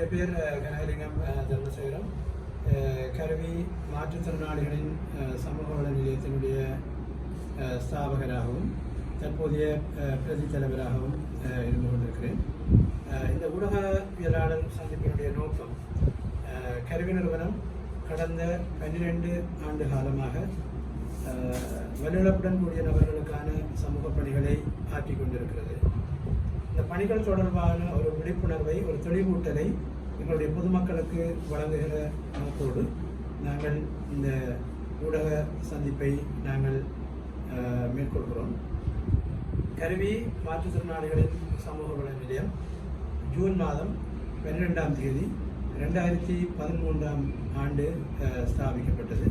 என் பேர் கனகலிங்கம் தர்மசேகரம். கருவி மாற்றுத்திறனாளிகளின் சமூக வள நிலையத்தினுடைய ஸ்தாபகராகவும் தற்போதைய பிரதி தலைவராகவும் இருந்து கொண்டிருக்கிறேன். இந்த ஊடகவியலாளர் சந்திப்பினுடைய நோக்கம் கருவி நிறுவனம் கடந்த பன்னிரெண்டு ஆண்டு காலமாக அஹ், கூடிய நபர்களுக்கான சமூக பணிகளை ஆற்றிக் கொண்டிருக்கிறது. இந்த பணிகள் தொடர்பான ஒரு விழிப்புணர்வை ஒரு தெளிவூட்டலை எங்களுடைய பொதுமக்களுக்கு வழங்குகிற நோக்கோடு நாங்கள் இந்த ஊடக சந்திப்பை நாங்கள் மேற்கொள்கிறோம். கருவி மாற்றுத்திறனாளிகளின் சமூக வள நிலையம் ஜூன் மாதம் பன்னிரெண்டாம் தேதி ரெண்டாயிரத்தி பதிமூன்றாம் ஆண்டு ஸ்தாபிக்கப்பட்டது.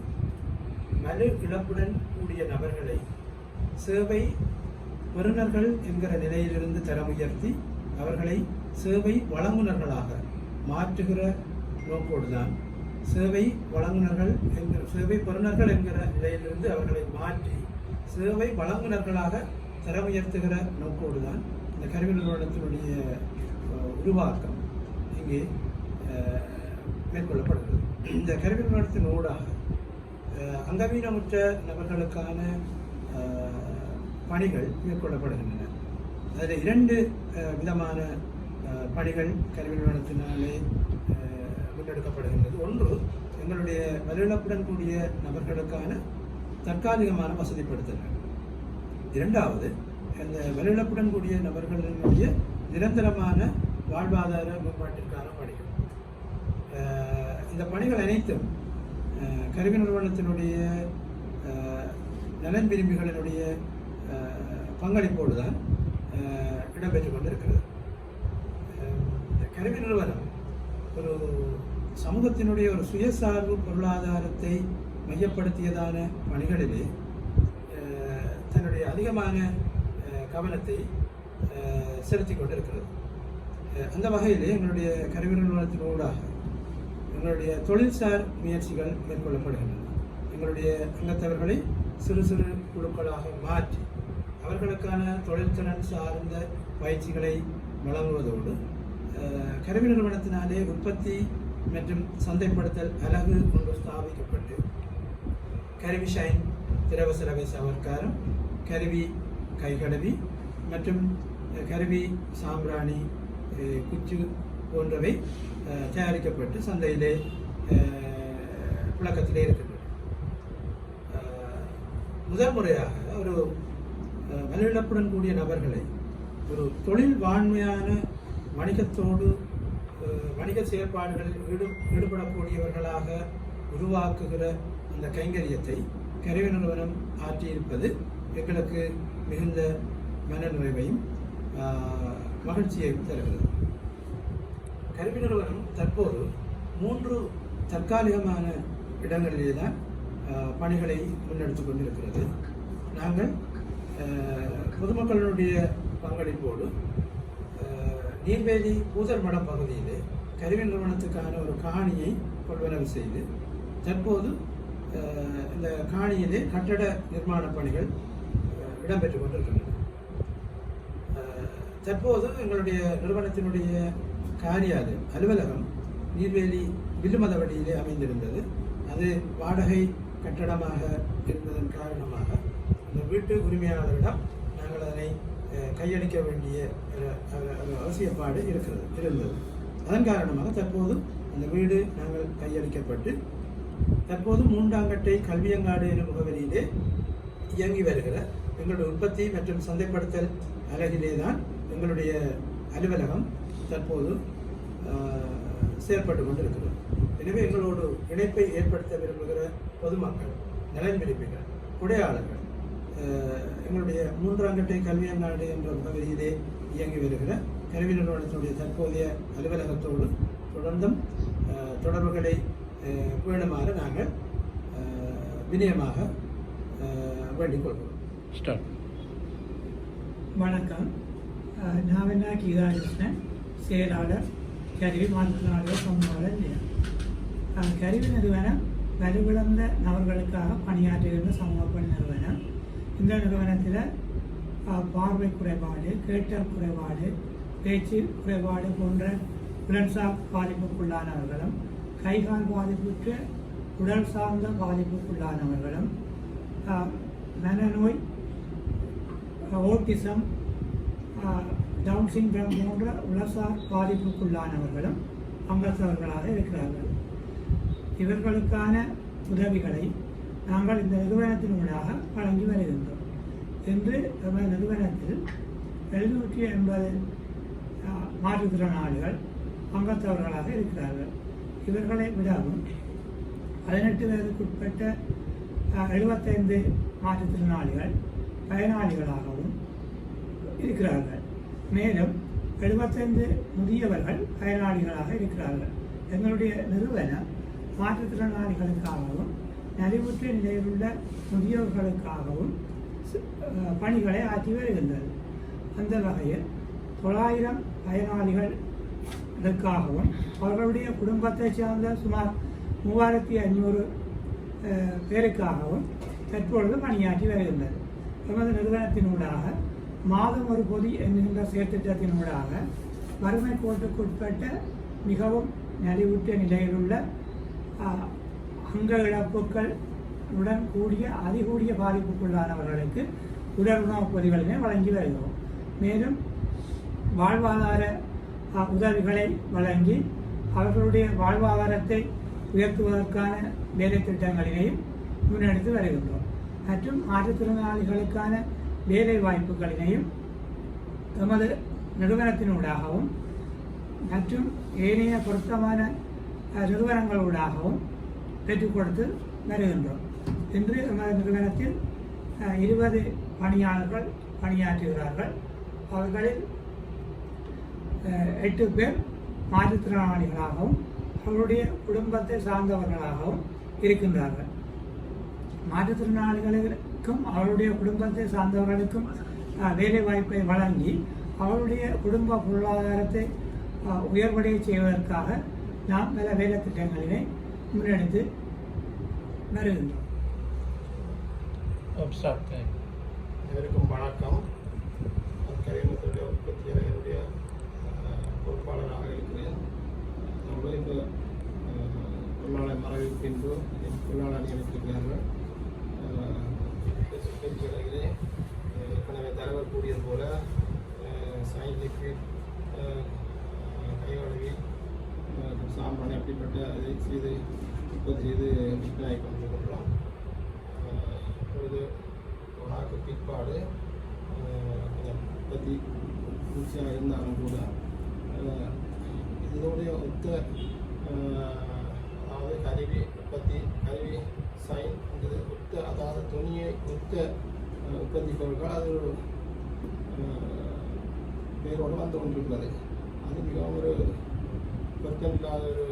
மறு இழப்புடன் கூடிய நபர்களை சேவை பெறுநர்கள் என்கிற நிலையிலிருந்து தரம் உயர்த்தி அவர்களை சேவை வழங்குனர்களாக மாற்றுகிற நோக்கோடுதான். சேவை வழங்குனர்கள் என்கிற சேவை பெறுநர்கள் என்கிற நிலையிலிருந்து அவர்களை மாற்றி சேவை வழங்குனர்களாக தரம் உயர்த்துகிற நோக்கோடுதான். இந்த கருவி நிறுவனத்தினுடைய உருவாக்கம் இங்கே மேற்கொள்ளப்படுகிறது. இந்த கருவி நிறுவனத்தின் ஊடாக அங்கவீனமுற்ற நபர்களுக்கான பணிகள் மேற்கொள்ளப்படுகின்றன. அதில் இரண்டு விதமான பணிகள் கல்வி நிறுவனத்தினாலே முன்னெடுக்கப்படுகின்றது ஒன்று எங்களுடைய வலுவிழப்புடன் கூடிய நபர்களுக்கான தற்காலிகமான வசதிப்படுத்தல்கள். இரண்டாவது இந்த வலுவிழப்புடன் கூடிய நபர்களினுடைய நிரந்தரமான வாழ்வாதார மேம்பாட்டிற்கான பணிகள். இந்த பணிகள் அனைத்தும் கல்வி நிறுவனத்தினுடைய நலன் விரும்பிகளினுடைய பங்களிப்போடு தான் இடம்பெற்று இடம்பெற்றுக் கொண்டிருக்கிறது. இந்த கல்வி நிறுவனம் ஒரு சமூகத்தினுடைய ஒரு சுயசார்பு பொருளாதாரத்தை மையப்படுத்தியதான பணிகளிலே தன்னுடைய அதிகமான கவனத்தை செலுத்தி செலுத்திக் கொண்டிருக்கிறது. அந்த வகையிலே எங்களுடைய கல்வி நிறுவனத்தின் ஊடாக எங்களுடைய தொழில்சார் முயற்சிகள் மேற்கொள்ளப்படுகின்றன. எங்களுடைய அங்கத்தவர்களை சிறு சிறு குழுக்களாக மாற்றி அவர்களுக்கான தொழில்திறன் சார்ந்த பயிற்சிகளை வழங்குவதோடு கருவி நிறுவனத்தினாலே உற்பத்தி மற்றும் சந்தைப்படுத்தல் அலகு ஒன்று ஸ்தாபிக்கப்பட்டு கருவி ஷைன் திரவ செலவை சவர்க்காரம் கருவி கைகடவி மற்றும் கருவி சாம்பிராணி குச்சு போன்றவை தயாரிக்கப்பட்டு சந்தையிலே புழக்கத்திலே இருக்கின்றன. முதல் முறையாக ஒரு அஹ், கூடிய நபர்களை ஒரு தொழில் வாண்மையான வணிகத்தோடு வணிக செயற்பாடுகளில் ஈடு ஈடுபடக்கூடியவர்களாக உருவாக்குகிற அந்த கைங்கரியத்தை கருவி நிறுவனம் ஆற்றியிருப்பது எங்களுக்கு மிகுந்த மன நிறைவையும் மகிழ்ச்சியையும் தருகிறது. கருவி நிறுவனம் தற்போது மூன்று தற்காலிகமான இடங்களிலே தான் பணிகளை முன்னெடுத்துக் கொண்டிருக்கிறது. நாங்கள் பொதுமக்களுடைய பங்களிப்போடு நீர்வேலி நீர்வேலி பூதர்மட பகுதியிலே கருவி நிறுவனத்துக்கான ஒரு காணியை கொள்வனவு செய்து தற்போது இந்த காணியிலே கட்டட நிர்மாண பணிகள் இடம்பெற்று கொண்டிருக்கின்றன. தற்போது எங்களுடைய நிறுவனத்தினுடைய காரியாலயம் அலுவலகம் நீர்வேலி வில்லுமதவடியிலே அமைந்திருந்தது. அது வாடகை கட்டடமாக இருந்ததன் காரணமாக வீட்டு உரிமையாளரிடம் நாங்கள் அதனை கையளிக்க வேண்டிய அவசியப்பாடு இருக்கிறது இருந்தது. அதன் காரணமாக தற்போது அந்த வீடு நாங்கள் கையளிக்கப்பட்டு தற்போது மூன்றாங்கட்டை கல்வியங்காடு எனும் முகவரியிலே இயங்கி வருகிற எங்களுடைய உற்பத்தி மற்றும் சந்தைப்படுத்தல் அலகிலே தான் எங்களுடைய அலுவலகம் தற்போது செயற்பட்டு கொண்டிருக்கிறது. எனவே எங்களோடு இணைப்பை ஏற்படுத்த விரும்புகிற பொதுமக்கள் நலன் விரும்புகிறார் உடையாளர்கள் எங்களுடைய மூன்றாங்கட்டை கல்வியங்காடு என்ற முகவரியிலே இயங்கி வருகிற கல்வி நிறுவனத்தினுடைய தற்போதைய அலுவலகத்தோடு தொடர்ந்தும் தொடர்புகளை ஆஹ், பேணுமாறு நாங்கள் வினயமாக வேண்டிக் கொள்கிறோம் ஸ்டார்ட் வணக்கம். என்ன கீதாகிருஷ்ணன் செயலாளர் கருவி மாற்றுத்திறனாளிகள் சமூக கருவி நிறுவனம் வலுவிழந்த நபர்களுக்காக பணியாற்றுகின்ற சமூக பணி நிறுவனம். இந்த நிறுவனத்தில் பார்வை குறைபாடு கேட்டல் குறைபாடு பேச்சு குறைபாடு போன்ற உடல்சார் பாதிப்புக்குள்ளானவர்களும் கைகால் பாதிப்புக்கு உடல் சார்ந்த பாதிப்புக்குள்ளானவர்களும் மனநோய் ஓட்டிசம் டவுன் சிண்ட்ரம் போன்ற உலசார் பாதிப்புக்குள்ளானவர்களும் அங்கத்தவர்களாக இருக்கிறார்கள். இவர்களுக்கான உதவிகளை நாங்கள் இந்த நிறுவனத்தினூடாக வழங்கி வருகின்றோம். என்று நமது நிறுவனத்தில் எழுநூற்றி எண்பது மாற்றுத்திறனாளிகள் அங்கத்தவர்களாக இருக்கிறார்கள். இவர்களை விடவும் பதினெட்டு வயதுக்குட்பட்ட எழுபத்தைந்து மாற்றுத்திறனாளிகள் பயனாளிகளாகவும் இருக்கிறார்கள். மேலும் எழுபத்தைந்து முதியவர்கள் பயனாளிகளாக இருக்கிறார்கள். எங்களுடைய நிறுவனம் மாற்றுத்திறனாளிகளுக்காகவும் நலிவுற்ற நிலையிலுள்ள முதியோர்களுக்காகவும் பணிகளை ஆற்றி வருகின்றது அந்த வகையில் தொள்ளாயிரம் பயனாளிகளுக்காகவும் அவர்களுடைய குடும்பத்தைச் சார்ந்த சுமார் மூவாயிரத்தி ஐநூறு பேருக்காகவும் தற்பொழுது பணியாற்றி வருகின்றது எமது நிறுவனத்தினூடாக மாதம் ஒரு பொதி என்கின்ற செயற்திட்டத்தினூடாக வறுமை கோட்டுக்குட்பட்ட மிகவும் நலிவுற்ற நிலையிலுள்ள உள்ள அங்க இழப்புக்கள் உடன் கூடிய அதிகூடிய பாதிப்புக்குள்ளானவர்களுக்கு உடல் உணவுப் பொதிகளினை வழங்கி வருகிறோம். மேலும் வாழ்வாதார உதவிகளை வழங்கி அவர்களுடைய வாழ்வாதாரத்தை உயர்த்துவதற்கான வேலை திட்டங்களினையும் முன்னெடுத்து வருகின்றோம். மற்றும் மாற்றுத்திறனாளிகளுக்கான வேலை வாய்ப்புகளினையும் எமது நிறுவனத்தினூடாகவும் மற்றும் ஏனைய பொருத்தமான நிறுவனங்களூடாகவும் பெற்றுக் கொடுத்து வருகின்றோம். இன்று எமது நிறுவனத்தில் இருபது பணியாளர்கள் பணியாற்றுகிறார்கள். அவர்களில் எட்டு பேர் மாற்றுத்திறனாளிகளாகவும் அவருடைய குடும்பத்தை சார்ந்தவர்களாகவும் இருக்கின்றார்கள். மாற்றுத்திறனாளிகளுக்கும் அவருடைய குடும்பத்தை சார்ந்தவர்களுக்கும் வேலை வாய்ப்பை வழங்கி அவருடைய குடும்ப பொருளாதாரத்தை உயர்வடைய செய்வதற்காக நாம் பல வேலை திட்டங்களினை முன்னெடுத்து அனைவருக்கும் வணக்கம். கரிமத்துடைய உற்பத்தி என்னுடைய பொறுப்பாளராக இருக்கிறேன். நம்ம இப்போ தொழிலாளர் மறைவு பின்பு தொழிலாளர் நியமித்திருக்கிறார்கள். பேச்சுகளிலே ஏற்கனவே தலைவர் கூறியது போல சயின்டிஃபிக் கைகழுவி சாம்பிராணி அப்படிப்பட்ட அதை செய்து உற்பத்தி செய்து விற்பனை கொண்டிருக்கின்றோம் இப்பொழுது உனக்கு பிற்பாடு கொஞ்சம் உற்பத்தி பூச்சியாக இருந்தாலும் கூட இதனுடைய ஒத்த அதாவது கருவி உற்பத்தி கருவி சைன்ங்கிறது ஒத்த அதாவது துணியை ஒத்த உற்பத்தி பொருட்கள் அது ஒரு பேரோடு வந்து கொண்டிருக்கிறது. அது மிகவும் ஒரு பொருத்தமில்லாத ஒரு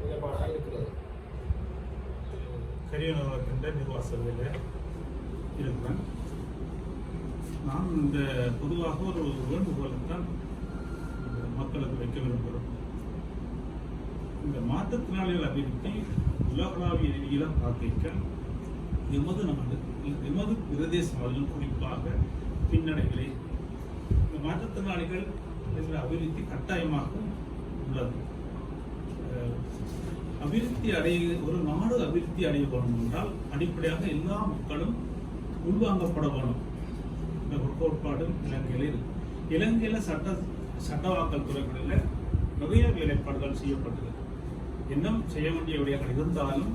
நிலைப்பாடாக இருக்கிறது. கரியனவர்கின்ற நிர்வாக சபையில் இருக்கிறேன் நான் இந்த பொதுவாக ஒரு வேண்டுகோளை தான் இந்த மக்களுக்கு வைக்க விரும்புகிறோம் இந்த மாற்றுத்திறனாளிகள் அபிவிருத்தி உலகளாவிய ரீதியில் பார்த்திருக்க எமது நாடு எமது பிரதேசங்களில் குறிப்பாக பின்னடைகளை இந்த மாற்றுத்திறனாளிகள் அபிவிருத்தி கட்டாயமாக உள்ளது. அபிவிருத்தி அடைய ஒரு நாடு அபிவிருத்தி அடைய வேண்டும் என்றால் அடிப்படையாக எல்லா மக்களும் உள்வாங்கப்பட வேணும் இந்த ஒரு கோட்பாடு இலங்கையில் இருக்கு. இலங்கையில் சட்ட சட்டவாக்கல் துறைகளில் நிறைய வேலைப்பாடுகள் செய்யப்பட்டது. இன்னும் செய்ய வேண்டிய விடயங்கள் இருந்தாலும்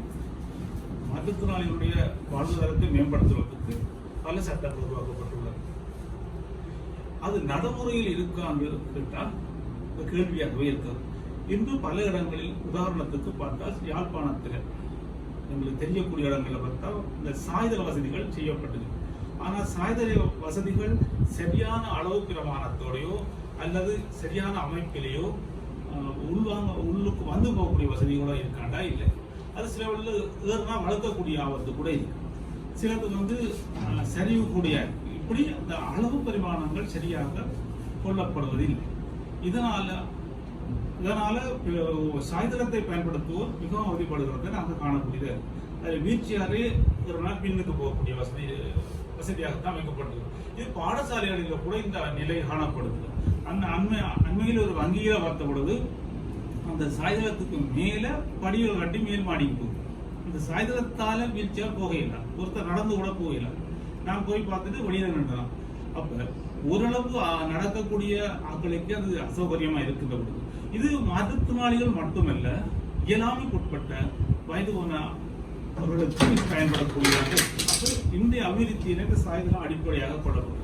மாற்றுத்திறனாளிகளுடைய வாழ்வாதாரத்தை மேம்படுத்துவதற்கு பல சட்டங்கள் உருவாக்கப்பட்டுள்ளது. அது நடைமுறையில் இருக்கான்னு கேட்டால் ஒரு கேள்வியாகவே இருக்கிறது இன்று பல இடங்களில் உதாரணத்துக்கு பார்த்தால் யாழ்ப்பாணத்தில் எங்களுக்கு தெரியக்கூடிய இடங்களில் பார்த்தா இந்த சாய்தள வசதிகள் செய்யப்பட்டது. ஆனால் சாய்தள வசதிகள் சரியான அளவு பிரமாணத்தோடையோ அல்லது சரியான அமைப்பிலேயோ உள்வாங்க உள்ளுக்கு வந்து போகக்கூடிய வசதிகளோ இருக்காண்டா? இல்லை. அது சில இதெல்லாம் ஏறுனா வளர்க்கக்கூடிய ஆபத்து கூட இருக்கு. சிலது வந்து சரிவு கூடிய இப்படி அந்த அளவு பரிமாணங்கள் சரியாக கொள்ளப்படுவதில்லை. இதனால் இதனால அஹ், சாய்தளத்தை பயன்படுத்துவோர் மிகவும் அவதிப்படுகிறதை நாங்கள் காணக்கூடியது அது வீழ்ச்சியாரே ஒரு நாள் பின்னுக்கு போகக்கூடிய வசதி வசதியாகத்தான் அமைக்கப்பட்டது இது பாடசாலைகளில் கூட இந்த நிலை காணப்படுது. அந்த அண்மை அண்மையில் ஒரு வங்கியில் பார்த்த அந்த சாய்தளத்துக்கு மேலே படிகள் கட்டி மேல் மாடிக்கு போகும் அந்த சாய்தளத்தால் வீழ்ச்சியாக போகையில்லை ஒருத்தர் நடந்து கூட போகல நான் போய் பார்த்துட்டு வெளியில நின்றான். அப்போ ஓரளவு நடக்கக்கூடிய ஆட்களுக்கு அது அசௌகரியமாக இருக்கின்ற பொழுது இது மாற்றுத்திறனாளிகள் மட்டுமல்ல இயலாமைக்குட்பட்ட வயது போன அவர்களுக்கு பயன்படக்கூடியதாக இருக்கு. இந்திய அபிவிருத்தியில அடிப்படையாக கொள்ளப்படும்.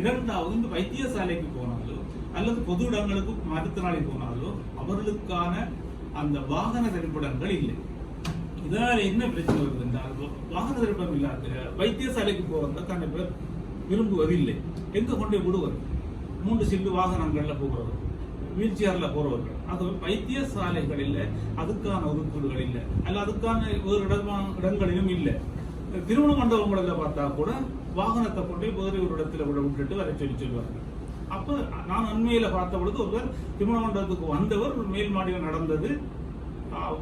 இரண்டாவது இந்த வைத்தியசாலைக்கு போனாலோ அல்லது பொது இடங்களுக்கு மாற்றுத்திறனாளி போனாலோ அவர்களுக்கான அந்த வாகன திரைப்படங்கள் இல்லை. இதனால என்ன பிரச்சனை வருது என்றால் வாகன திரைப்படம் இல்லாத வைத்தியசாலைக்கு போகிறத தன்னை பேர் விரும்புவதில்லை. எங்க கொண்டே விடுவது? மூன்று சில்லு வாகனங்கள்ல போகிறவர். வீல் அது போறவர்கள் அது இல்லை அதுக்கான ஒதுக்கீடுகள் இல்லை அல்ல அதுக்கான வேறு இடமா இடங்களிலும் இல்லை. திருமண மண்டபங்களில் பார்த்தா கூட வாகனத்தை கொண்டு போய் வேறு ஒரு இடத்துல விட விட்டுட்டு வர சொல்லி சொல்லுவார்கள் அப்போ நான் அண்மையில் பார்த்த பொழுது ஒருவர் திருமண மண்டபத்துக்கு வந்தவர் ஒரு மேல் மாடியில் நடந்தது.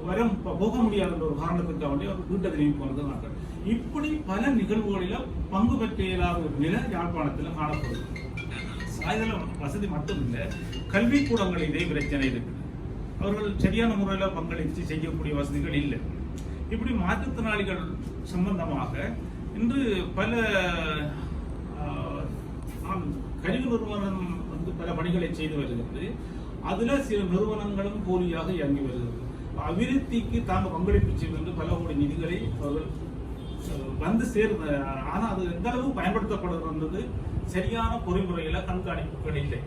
வர போக முடியாத ஒரு காரணத்துக்காக வேண்டிய அவர் வீட்டை திரும்பி போனது நாட்கள் இப்படி பல நிகழ்வுகளில் பங்கு பெற்ற இயலாத ஒரு நிலை யாழ்ப்பாணத்தில் காணப்படுது. ஆயுதல வசதி மட்டும் இல்லை கல்விக்கூடங்கள் இதே பிரச்சனை இருக்குது அவர்கள் சரியான முறையில் பங்களித்து செய்யக்கூடிய வசதிகள் இல்லை. இப்படி மாற்றுத்திறனாளிகள் சம்பந்தமாக இன்று பல ஆம், கல்வி நிறுவனம் வந்து பல பணிகளை செய்து வருகிறது. அதில் சில நிறுவனங்களும் போலியாக இயங்கி வருகிறது. அபிவிருத்திக்கு தாங்கள் பங்களிப்பு செய்வது பல கோடி நிதிகளை அவர்கள் வந்து சேர்ந்த ஆனால் அது எந்த அளவு பயன்படுத்தப்படுகிறது சரியான பொறிமுறையில கண்காணிப்புகள் இல்லை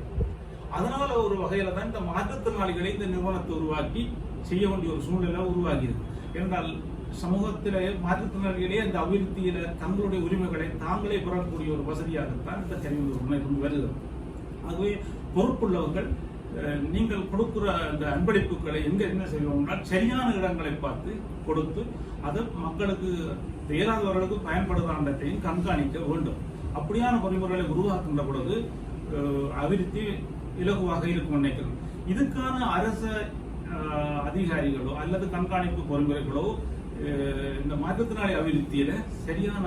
அதனால ஒரு வகையில தான் இந்த மாற்றுத்திறனாளிகளை இந்த நிறுவனத்தை உருவாக்கி செய்ய வேண்டிய ஒரு சூழ்நிலை உருவாகியது. என்றால் சமூகத்திலே மாற்றுத்திறனாளிகளே இந்த அபிவிருத்தியில தங்களுடைய உரிமைகளை தாங்களே பெறக்கூடிய ஒரு வசதியாகத்தான் இந்த கல்வி நிறுவனம் இருந்து வருகிறது. ஆகவே பொறுப்புள்ளவர்கள் நீங்கள் கொடுக்கிற அந்த அன்பளிப்புகளை எங்க என்ன செய்வோம்னா சரியான இடங்களை பார்த்து கொடுத்து அதை மக்களுக்கு இயலாதவர்களுக்கு பயன்படுதாண்டத்தையும் கண்காணிக்க வேண்டும். அப்படியான பொறிமுறைகளை உருவாக்குகின்ற பொழுது அஹ், அபிவிருத்தி இலகுவாக இருக்கும் நினைக்கிறோம். இதுக்கான அரச அதிகாரிகளோ அல்லது கண்காணிப்பு பொறிமுறைகளோ இந்த மாற்றுத்திறனாளி அபிவிருத்தியில சரியான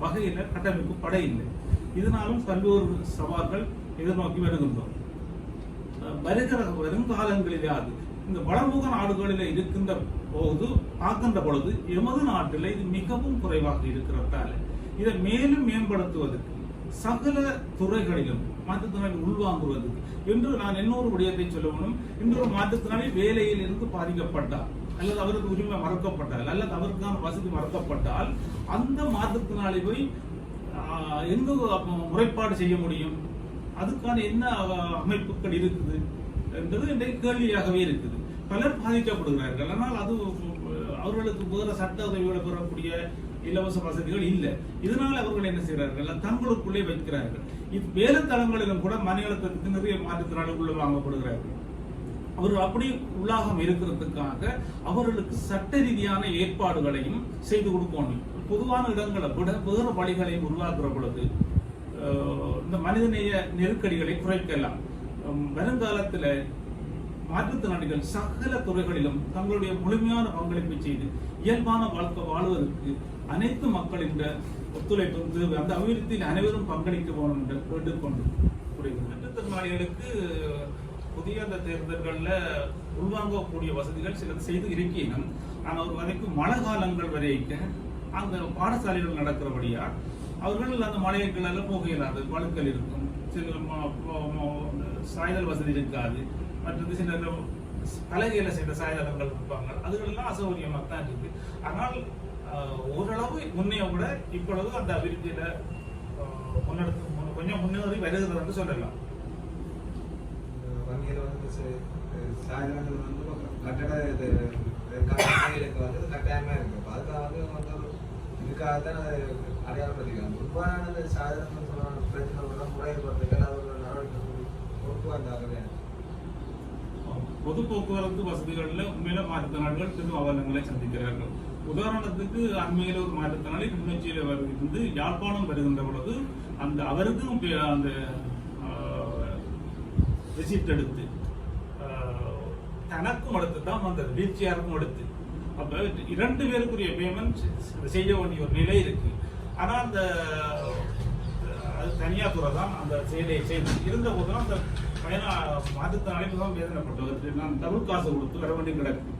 வகையில கட்டமைப்பு பட இல்லை. இதனாலும் பல்வேறு சவால்கள் எதிர்நோக்கி வருகின்றோம். வருகிற வருங்காலங்களிலாவது இந்த வளர்முக நாடுகளில் இருக்கின்ற போது பார்க்கின்ற பொழுது எமது நாட்டில் இது மிகவும் குறைவாக இருக்கிறதால இதை மேலும் மேம்படுத்துவதற்கு சகல துறைகளிலும் மாற்றுத்திறனாளி உள்வாங்குவதற்கு என்று நான் இன்னொரு விடயத்தை சொல்ல வேண்டும் இன்னொரு மாற்றுத்திறனாளி வேலையில் இருந்து பாதிக்கப்பட்டார் அல்லது அவருக்கு உரிமை மறக்கப்பட்டால் அல்லது அவருக்கான வசதி மறக்கப்பட்டால் அந்த மாற்றுத்திறனாளி போய் எங்கு முறைப்பாடு செய்ய முடியும்? அதுக்கான என்ன அஹ், அமைப்புகள் இருக்குது என்பது இன்றைக்கு கேள்வியாகவே இருக்குது. பலர் பாதிக்கப்படுகிறார்கள். ஆனால் அது அவர்களுக்கு வேற சட்ட உதவியோடு பெறக்கூடிய இலவச வசதிகள் இல்லை. இதனால் அவர்கள் என்ன செய்கிறார்கள்? தங்களுக்குள்ளே வைக்கிறார்கள். இது வேலை தளங்களிலும் கூட மன அழுத்தத்துக்கு நிறைய மாற்றுத்திறனாளி உள்ள வாங்கப்படுகிறார்கள். அவர்கள் அப்படி உள்ளாகம் இருக்கிறதுக்காக அவர்களுக்கு சட்ட ரீதியான ஏற்பாடுகளையும் செய்து கொடுக்கணும். பொதுவான இடங்களை விட வேறு வழிகளையும் உருவாக்குற பொழுது அஹ், இந்த மனிதநேய நெருக்கடிகளை குறைக்கலாம். வருங்காலத்தில் வருங்காலத்துல மாற்றுத்திறனாளிகள் சகல துறைகளிலும் தங்களுடைய முழுமையான பங்களிப்பை செய்து இயல்பான வாழ்க்கை வாழ்வதற்கு அனைத்து மக்களின் ஒத்துழைப்பு வந்து அந்த அபிவிருத்தியில் அனைவரும் பங்களிக்க வேணும் என்று கேட்டுக்கொண்டு புரியுது மாற்றுத்திறனாளிகளுக்கு புதிய அந்த தேர்தல்களில் உள்வாங்கக்கூடிய வசதிகள் சில செய்து இருக்கினும் ஆனால் ஒரு வரைக்கும் மழை காலங்கள் வரைக்கும் அந்த பாடசாலைகள் நடக்கிறபடியா அவர்கள் அந்த மலைகளுக்கெல்லாம் போக இயலாது வழுக்கல் இருக்கும். சில ம- சாய்தல் வசதி இருக்காது. மற்றது சில இந்த பலகையில செய்த சாய்தளங்கள் இருப்பாங்க. அதுகளெல்லாம் அசௌகரியமாக தான் இருக்கு. ஆனால் ஆஹ், ஓரளவு முன்னைய விட இப்பொழுது அந்த அபிவிருத்தியில ஆஹ், முன்னெடுத்து மு- கொஞ்சம் முன்னேறி வருகிறது என்று சொல்லலாம். வங்கியில் வந்து ச- சாயந்தரங்கள் வந்து கட்டட இது கட்டமைகளுக்கு வந்து இது கட்டாயமாக இருக்கு. அதுக்காக வந்து இவங்க வந்து ஒரு இதுக்காக தான் அதை அடையாளப்படுத்திக்கிறாங்க. உண்மையான அந்த சாயந்தரம் சொல்லுவாங்க பிரச்சனை வர முறைப்படுறதுக்கு அது ஒரு நடவடிக்கை பொறுப்பு வந்தாகவே பொது போக்குவரத்து வசதிகளில் உண்மையில மாற்றுத்திறனாளிகள் பெரும் அவலங்களை சந்திக்கிறார்கள். உதாரணத்துக்கு அண்மையில ஒரு மாற்றுத்திறனாளி கிளிநொச்சியில இருந்து யாழ்ப்பாணம் வருகின்ற பொழுது அந்த அவருக்கும் அந்த ரிசிப்ட் எடுத்து தனக்கும் எடுத்து தான் அந்த வீழ்ச்சியாருக்கும் எடுத்து அப்ப இரண்டு பேருக்குரிய பேமெண்ட் செய்ய வேண்டிய ஒரு நிலை இருக்கு. ஆனா அந்த அது தனியார் துறை தான் அந்த செயலை செய்து இருந்த போதும் அந்த பயண மாற்றுத்த அழைப்பு தான் வேதனைப்பட்டது நான் டபுள் காசு கொடுத்து வர வேண்டி கிடக்கு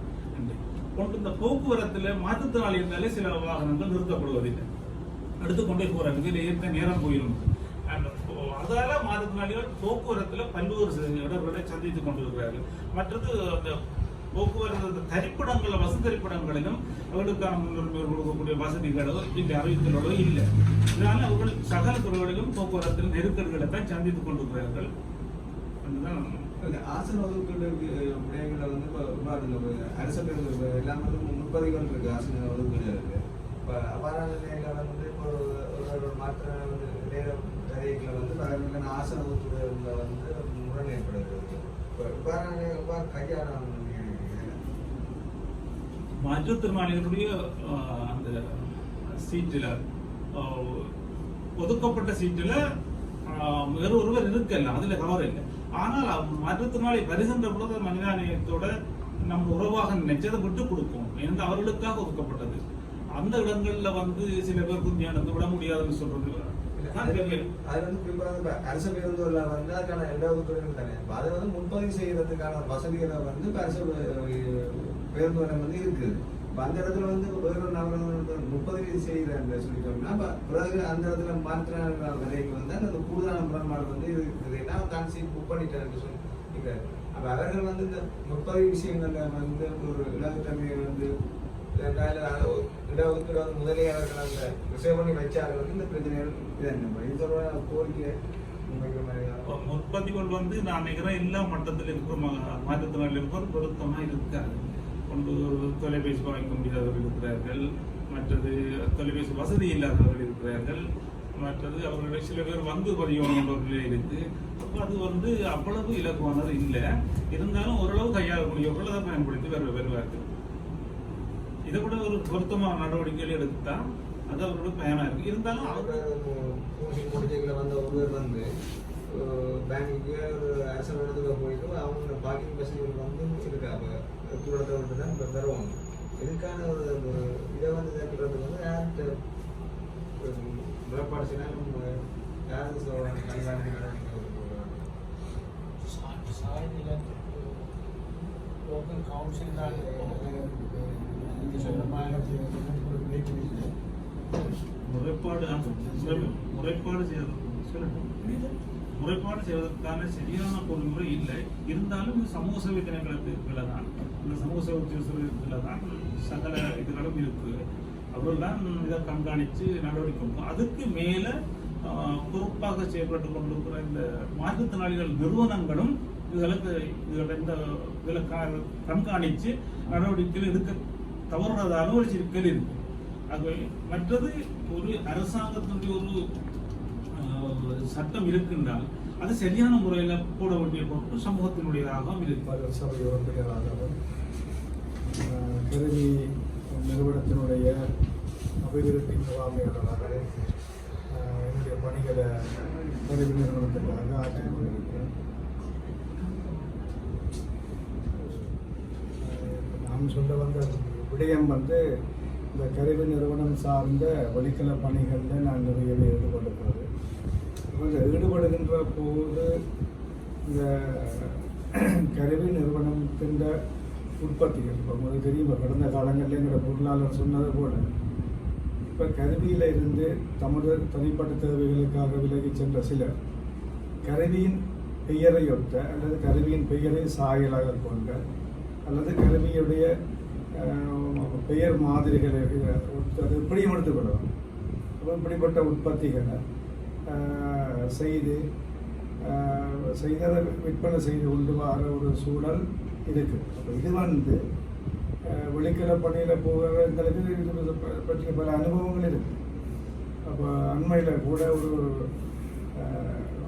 கொண்டு இந்த போக்குவரத்தில் மாற்றுத்திறனாளி இருந்தாலே சில வாகனங்கள் நிறுத்தப்படுவதில்லை. எடுத்துக்கொண்டே போறாங்க இதுல ஏற்க நேரம் போயிடும். அதால மாற்றுத்திறனாளிகள் போக்குவரத்தில் பல்வேறு இடர்களை சந்தித்துக் கொண்டிருக்கிறார்கள். மற்றது அந்த போக்குவரத்து தரிப்பிடங்கள் வசதி தரிப்பிடங்களிலும் அவர்களுக்கான முன்னுரிமை கொடுக்கக்கூடிய வசதிகளோ இன்றைய அறிவித்தலோ இல்லை. இதனால அவர்கள் சகல துறைகளிலும் போக்குவரத்தில் நெருக்கடிகளை தான் சந்தித்துக் கொண்டிருக்கிறார்கள். அதுதான் இந்த ஆசன ஒதுக்கீடு விடயங்களை வந்து இப்போ ரொம்ப அதில் அரசு பேருந்து எல்லாமே வந்து முப்பதுகள் இருக்கு ஆசன ஒதுக்கீடு இருக்கு. இப்போ அவ்வாறான நிலையில வந்து இப்போ ஒரு- மாற்ற வந்து நேரம் தரைகளை வந்து பலருக்கான ஆசன ஒதுக்கீடுல வந்து முரண் ஏற்படுகிறது. இப்போ இவ்வாறான கையாளம் ஆஹ், அந்த சீட்டில் ஒதுக்கப்பட்ட சீட்டில் வேறு ஒருவர் இருக்கல அதுல கவர் இல்லை. ஆனால் மாற்றுத்திறனாளி வருகின்ற பொழுது மனிதானியத்தோட நம்ம உறவாக நினைச்சதை விட்டு கொடுப்போம் ஏன்னா அவர்களுக்காக ஒதுக்கப்பட்டது. அந்த இடங்கள்ல வந்து சில பேர் குஞ்சு நடந்து விட முடியாதுன்னு சொல்றது. அது வந்து குறிப்பா வந்து இப்ப அரசு பேருந்துல வந்து அதுக்கான இட ஒதுக்கீடுகள் தானே அதை வந்து முன்பதிவு செய்யறதுக்கான வசதிகளை வந்து அரசு பே- பேருந்து வந்து இருக்குது இப்போ அந்த இடத்துல வந்து வேறொரு நபர் முப்பது முன்பதிவு சொல்லி சொல்லிட்டோம்னா இப்போ பிறகு அந்த இடத்துல மாற்ற விலைக்கு வந்து அந்த கூடுதலான முரண்பாடு வந்து இருக்குது. ஏன்னா தான் சீட் புக் பண்ணிட்டாரு சொல்லி இங்க அவர்கள் வந்து இந்த முப்பது விஷயங்கள்ல வந்து ஒரு இலகுத்தன்மையை வந்து இடஒதுக்கீடு வந்து முதலே அவர்கள் அந்த ரிசர்வ் பண்ணி வச்சார்கள் வந்து இந்த பிரச்சனைகள் இது இது கோரிக்கை முன்வைக்கிற வந்து நான் நினைக்கிறேன் எல்லா மட்டத்தில் இருக்கிற ம- மாற்றுத்திறனாளிகளுக்கும் பொருத்தமா இருக்காது. கொண்டு தொலைபேசி வாங்கிக்க முடியாதவர்கள் இருக்கிறார்கள். மற்றது தொலைபேசி வசதி இல்லாதவர்கள் இருக்கிறார்கள். மற்றது அவர்கள் சில பேர் வந்து பதிவானவர்கள் இருக்கு அப்போ அது வந்து அவ்வளவு இலகுவானது இல்லை. இருந்தாலும் ஓரளவு கையாளக்கூடியவர்கள் அதை பயன்படுத்தி வரு வருவார்கள். இதை விட ஒரு பொருத்தமான நடவடிக்கைகள் எடுத்தா அது அவர்களுக்கு பயனா இருக்கு. இருந்தாலும் முடிச்சுகளை வந்த ஒருவர் வந்து பேங்குக்கு ஒரு அரசு இடத்துல போயிட்டு அவங்க பார்க்கிங் வசதிகள் வந்து இருக்கு பெற்றுள்ளதை தான் இப்போ பெறுவோம் இதுக்கான ஒரு ஒரு இதை வந்து கேட்கறது வந்து முறைப்பாடு செய்யணும் யாருக்கு சொல்லணும் கண்காணிக்க சாய் நிலத்துக்கு லோக்கல் கவுன்சில் தான் நீங்கள் சொன்ன முறைப்பாடு முறைப்பாடு செய்யறது முறைப்பாடு செய்வதற்கான சரியான பொறிமுறை இல்லை. இருந்தாலும் சமூக சேவை திணைக்களத்துக்குள்ளதான் இந்த சமூக சேவை உத்தியோகஸ்தர்களுக்குள்ள தான் சகல இதுகளும் இருக்கு. அவர்கள்தான் இதை கண்காணித்து நடவடிக்கை கொடுக்கும் அதுக்கு மேலே பொறுப்பாக செயல்பட்டு கொண்டிருக்கிற இந்த மாற்றுத்திறனாளிகள் நிறுவனங்களும் இதுகளுக்கு இதுகளை இந்த இதில் கண்காணித்து நடவடிக்கைகள் எடுக்க தவறுறதான ஒரு சிக்கல் இருக்கு. ஆகவே மற்றது ஒரு அரசாங்கத்தினுடைய ஒரு சட்டம் இருக்கின்றால் அது சரியான முறையில் போட வேண்டிய பொறுப்பு சமூகத்தினுடையதாகவும் இருக்கு பாடல் சபை கருவி நிறுவனத்தினுடைய அபிவிருத்தி முகாமையாளராக என்னுடைய பணிகளை கருவி நிறுவனத்துக்காக ஆற்றி கொண்டிருக்கிறேன் ஆஹ், நான் சொல்ல வந்த விடயம் வந்து இந்த கருவி நிறுவனம் சார்ந்த வழிக்கல பணிகளில் நான் நிறையவே ஈடுபடுகிறது ஈடுபடுகின்ற போது இந்த கருவி நிறுவனத்தின் உற்பத்திகள் இப்போ உங்களுக்கு தெரியும்? இப்போ கடந்த காலங்களில் எங்களோட பொருளாளர் சொன்னது போல இப்போ கருவியில் இருந்து தமது தனிப்பட்ட தேவைகளுக்காக விலகி சென்ற சிலர் கருவியின் பெயரையொத்த அல்லது கருவியின் பெயரை சாயலாக கொண்ட அல்லது கருவியுடைய பெயர் மாதிரிகளை ஒத்த- அது இப்படியும் எடுத்துக்கொள்ளலாம். அப்போ இப்படிப்பட்ட உற்பத்திகளை செய்து செய்ததை விற்பனை செய்து கொண்டு வர ஒரு சூழல் இருக்கு அப்போ இது வந்து விழிக்கிற பணியில் போகிறவங்களுக்கு இது பற்றிய பல அனுபவங்கள் இருக்குது அப்போ அண்மையில் கூட ஒரு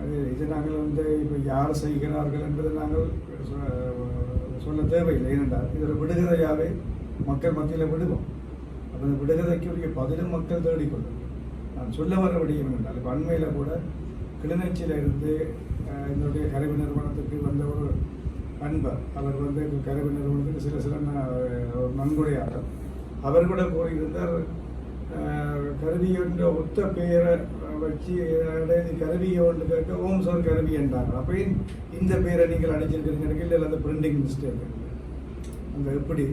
அது இது நாங்கள் வந்து இப்போ யார் செய்கிறார்கள் என்பதை நாங்கள் சொ- சொல்ல தேவையில்லை. ஏனென்றால் இதில் விடுகதையாகவே மக்கள் மத்தியில் விடுவோம். அப்போ இந்த விடுகதைக்குரிய பதிலும் மக்கள் தேடிக்கொள்ளும். நான் சொல்ல வர விடயம் என்றால் இப்போ அண்மையில் கூட கிளிநொச்சியில் இருந்து என்னுடைய கருவி நிறுவனத்துக்கு வந்த ஒரு நண்பர் அவர் வந்து கருவி நிறுவனத்துக்கு சில சில நன்கொடையாளர். அவர் கூட கூறியிருந்தார் கருவி என்ற ஒத்த பெயரை வச்சு அதாவது கருவியை ஒன்று கேட்க ஓம் சோர் கருவி என்றாங்க அப்போ இந்த பேரை நீங்கள் அடிச்சிருக்கிறீங்க இல்லை அந்த பிரிண்டிங் மிஸ்டேக் அந்த எப்படி?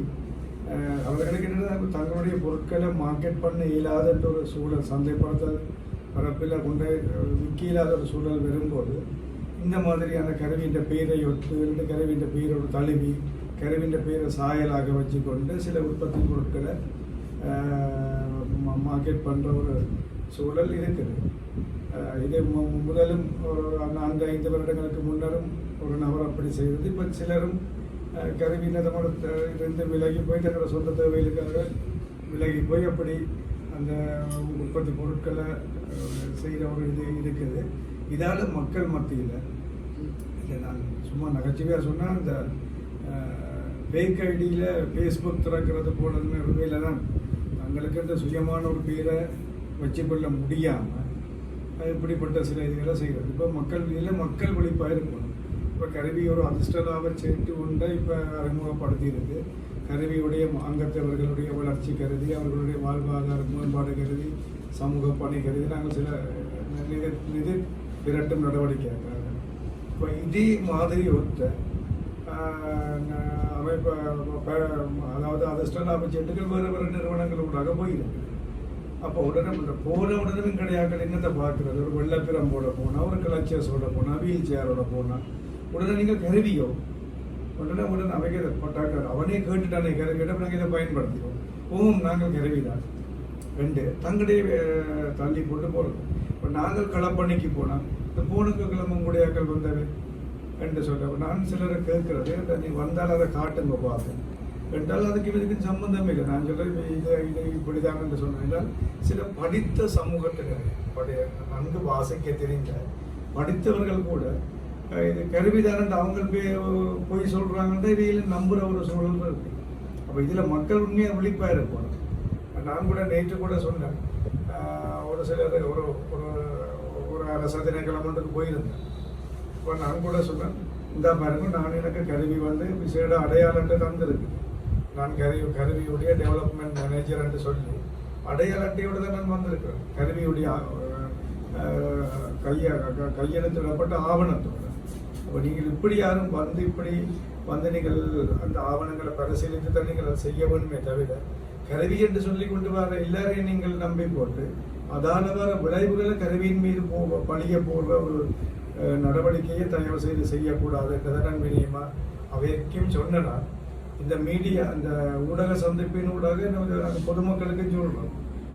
அவர்களுக்கு என்ன தங்களுடைய பொருட்களை மார்க்கெட் பண்ண இயலாத ஒரு சூழல் சந்தைப்படுத்த பரப்பில் கொண்டு விற்க இல்லாத ஒரு சூழல் வரும்போது இந்த மாதிரியான கருவின்ற பெயரை ஒட்டு இந்த கருவின்ற பெயரோடு தழுவி கருவின்ற பெயரை சாயலாக வச்சுக்கொண்டு சில உற்பத்தி பொருட்களை மார்க்கெட் பண்ணுற ஒரு சூழல் இருக்குது. இது மு- முதலும் ஒரு நான்கு ஐந்து வருடங்களுக்கு முன்னரும் ஒரு நபர் அப்படி செய்வது இப்போ சிலரும் அஹ், இருந்து விலகி போய் தங்களோட சொந்த தேவைகளுக்காக விலகி போய் அப்படி அந்த உற்பத்தி பொருட்களை செய்கிற ஒரு இது இருக்குது. இதால் மக்கள் மத்தியில் இல்லை நான் சும்மா நகைச்சுவையாக சொன்னால் இந்த ஃபேக் ஐடியில் ஃபேஸ்புக் திறக்கிறது போனதுமே உண்மையில தான். தங்களுக்கு இந்த சுயமான ஒரு பேரை வச்சுக்கொள்ள முடியாமல் இப்படிப்பட்ட சில இதுகளை செய்கிறது. இப்போ மக்கள் இதில் மக்கள் விழிப்பாக இருக்கணும் இப்போ கருவி ஒரு அதிர்ஷ்டலாவை சேர்த்து கொண்டு இப்போ அறிமுகப்படுத்தியிருக்கு. கருவியுடைய அங்கத்தவர்களுடைய வளர்ச்சி கருதி அவர்களுடைய வாழ்வாதார மேம்பாடு கருதி சமூக பணி கருதி நாங்கள் சில நிதி நிதி திரட்டும் நடவடிக்கை இப்போ இதே மாதிரி ஒருத்த அமைப்பு அதாவது அதிர்ஷ்ட அமைச்சர்கள் வேறு வேறு வேறு நிறுவனங்களூடாக போயிருக்கு அப்போ உடனே இந்த போன உடனே கிடையாது என்னத்தை பார்க்குறது? ஒரு வெள்ளப்பிரம்போட போனால் ஒரு கிளச்சஸோட போனால் வீல் சேரோட போனால் உடனே நீங்கள் கருவியோ? உடனே உடனே அவைக்க பட்டாக்க அவனே கேட்டுட்டானே கருவியிடம் நாங்கள் இதை பயன்படுத்துகிறோம் ஓம் நாங்கள் கருவிதான். ரெண்டு தங்களுடைய தள்ளி போட்டு போகிறோம் இப்போ நாங்கள் களப்பணிக்கு போனால் இந்த போனுக்கு கிளம்பும் கூடியாக்கள் வந்தவை என்று சொல்ல நான் சிலரை கேட்கிறது நீ வந்தால் அதை காட்டுங்க பார்த்து. என்றால் அதுக்கு இதுக்கு சம்பந்தம் இல்லை. நான் சொல்றது இது இது இப்படிதான் என்று சொன்னால் சில படித்த சமூகத்தினர் படி நன்கு வாசிக்க தெரிந்த படித்தவர்கள் கூட இது கருவிதான் அவங்க போய் போய் சொல்றாங்கன்ற நம்புகிற ஒரு சூழல் இருக்கு. அப்போ இதில் மக்கள் உண்மையாக விழிப்பாக இருப்பாங்க. நான் கூட நேற்று கூட சொன்னேன். ஒரு சிலர் ஒரு ஒரு ஒரு அரசு போயிருந்தேன். இப்போ நான் கூட சொன்னேன் இந்த பாருங்க நான் எனக்கு கருவி வந்து விசேட அடையாளத்தை தந்திருக்கு. நான் கருவி கருவியுடைய டெவலப்மெண்ட் மேனேஜர் என்று சொல்லி அடையாள அட்டையோடு தான் நான் வந்திருக்கிறேன். கருவியுடைய கைய க- கையெழுத்திடப்பட்ட ஆவணத்தோட. அப்போ நீங்கள் இப்படி யாரும் வந்து இப்படி வந்து நீங்கள் அந்த ஆவணங்களை பரிசீலித்து தான் நீங்கள் அதை செய்ய வேண்டுமே தவிர கருவி என்று சொல்லி கொண்டு வர எல்லாரையும் நீங்கள் நம்பி போட்டு அதானதான விளைவுகளை கருவியின் மீது போ பழிய போடுற ஒரு நடவடிக்கையை தயவு செய்து செய்யக்கூடாது. என்றதை நான் மினியமா அவைக்கும் சொன்னனா இந்த மீடியா அந்த ஊடக சந்திப்பின் ஊடாக பொதுமக்களுக்கு சொல்கிறோம்